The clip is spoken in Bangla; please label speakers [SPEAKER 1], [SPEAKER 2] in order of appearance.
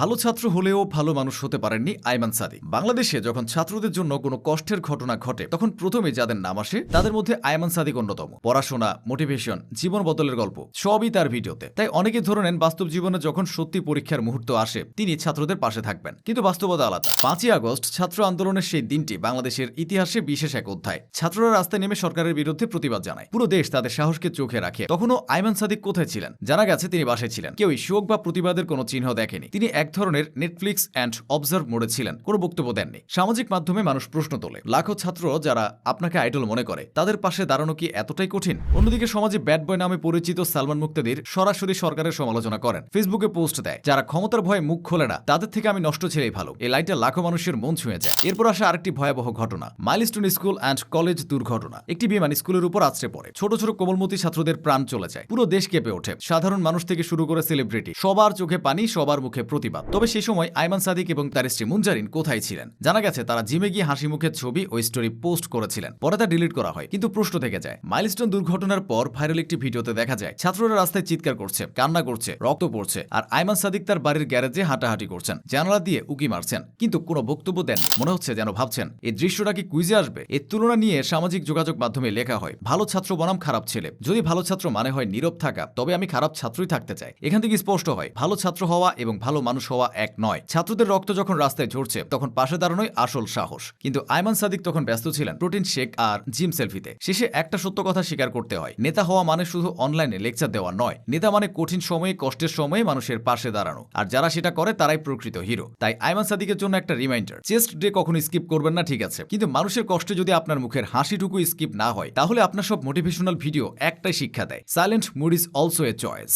[SPEAKER 1] ভালো ছাত্র হলেও ভালো মানুষ হতে পারেননি আইমান সাদিক। বাংলাদেশে যখন ছাত্রদের জন্য কোনো কষ্টের ঘটনা ঘটে, তখন প্রথমে যাদের নাম আসে, তাদের মধ্যে আইমান সাদিক অন্যতম। পড়াশোনা মোটিভেশন জীবন বদলের গল্প, সবই তার ভিডিওতে। তাই অনেকে ধরে নেন, বাস্তব জীবনে যখন সত্যি পরীক্ষার মুহূর্ত আসে, তিনি ছাত্রদের পাশে থাকবেন। কিন্তু বাস্তবতা আলাদা। পাঁচই আগস্ট, ছাত্র আন্দোলনের সেই দিনটি বাংলাদেশের ইতিহাসে বিশেষ এক অধ্যায়। ছাত্ররা রাস্তায় নেমে সরকারের বিরুদ্ধে প্রতিবাদ জানায়। পুরো দেশ তাদের সাহসকে চোখে রাখে। তখনও আইমান সাদিক কোথায় ছিলেন? জানা গেছে তিনি বাসায় ছিলেন। কেউই শোক বা প্রতিবাদের কোনো চিহ্ন দেখেনি। তিনি এক ধরনের নেটফ্লিক্স অ্যান্ড অবজার্ভ মোডে ছিলেন। কোনো বক্তব্য দেননি। সামাজিক মাধ্যমে মানুষ প্রশ্ন তোলে। লাখো ছাত্র যারা আপনাকে আইডল মনে করে, তাদের পাশে দাঁড়ানো কি এতটাই কঠিন? অন্যদিকে সমাজে ব্যাড বয় নামে পরিচিত সালমান মুক্তাদির সরাসরি সরকারের সমালোচনা করেন। ফেসবুকে পোস্ট দেয়, যারা ক্ষমতার ভয়ে মুখ খোলে না, তাদের থেকে আমি নষ্ট ছেলেই ভালো। এই লাইনটা লাখো মানুষের মন ছুঁয়ে যায়। এরপর আসে আরেকটি ভয়াবহ ঘটনা মাইলস্টোন স্কুল অ্যান্ড কলেজ দুর্ঘটনা। একটি বিমান স্কুলের উপর আছড়ে পড়ে। ছোট ছোট কোমলমতি ছাত্রদের প্রাণ চলে যায়। পুরো দেশ কেঁপে ওঠে। সাধারণ মানুষ থেকে শুরু করে সেলিব্রিটি সবার চোখে পানি, সবার মুখে প্রতিবাদ। তবে সেই সময় আইমান সাদিক এবং তার স্ত্রী মুনজারিন কোথায় ছিলেন? জানা গেছে তারা জিমে গিয়ে হাসি মুখের ছবি ও স্টোরি পোস্ট করেছিলেন। পরে তা ডিলিট করা হয়, কিন্তু প্রশ্ন থেকে যায় মাইলস্টোন দুর্ঘটনার পর ভাইরাল একটি ভিডিওতে দেখা যায়, ছাত্ররা রাস্তায় চিৎকার করছে, কান্না করছে, রক্ত পড়ছে, আর আইমান সাদিক তার বাড়ির গ্যারেজে হাঁটাহাঁটি করছেন, জানালা দিয়ে উকি মারছেন, কিন্তু কোনো বক্তব্য দেন মনে হচ্ছে যেন ভাবছেন, এই দৃশ্যটা কি কুইজে আসবে? এর তুলনা নিয়ে সামাজিক যোগাযোগ মাধ্যমে লেখা হয়, ভালো ছাত্র বনাম খারাপ ছেলে। যদি ভালো ছাত্র মানে হয় নীরব থাকা, তবে আমি খারাপ ছাত্রই থাকতে চাই। এখান থেকে স্পষ্ট হয়, ভালো ছাত্র হওয়া এবং ভালো মানুষ হওয়া এক নয়। ছাত্রদের রক্ত যখন রাস্তায় ঝরছে, তখন পাশে দাঁড়ানোই আসল সাহস। কিন্তু আয়মান সাদিক তখন ব্যস্ত ছিলেন প্রোটিন শেক আর জিম সেলফিতে। শেষে একটা সত্য কথা স্বীকার করতে হয়, নেতা হওয়া মানে শুধু অনলাইনে লেকচার দেওয়া নয়। নেতা মানে কঠিন সময়ে, কষ্টের সময়ে মানুষের পাশে দাঁড়ানো। আর যারা সেটা করে, তারাই প্রকৃত হিরো। তাই আয়মান সাদিকের জন্য একটা রিমাইন্ডার চেস্ট ডে কখনো স্কিপ করবেন না, ঠিক আছে। কিন্তু মানুষের কষ্টে যদি আপনার মুখের হাসিটুকু স্কিপ না হয়, তাহলে আপনার সব মোটিভেশনাল ভিডিও একটাই শিক্ষা দেয়। Silent mood is also a choice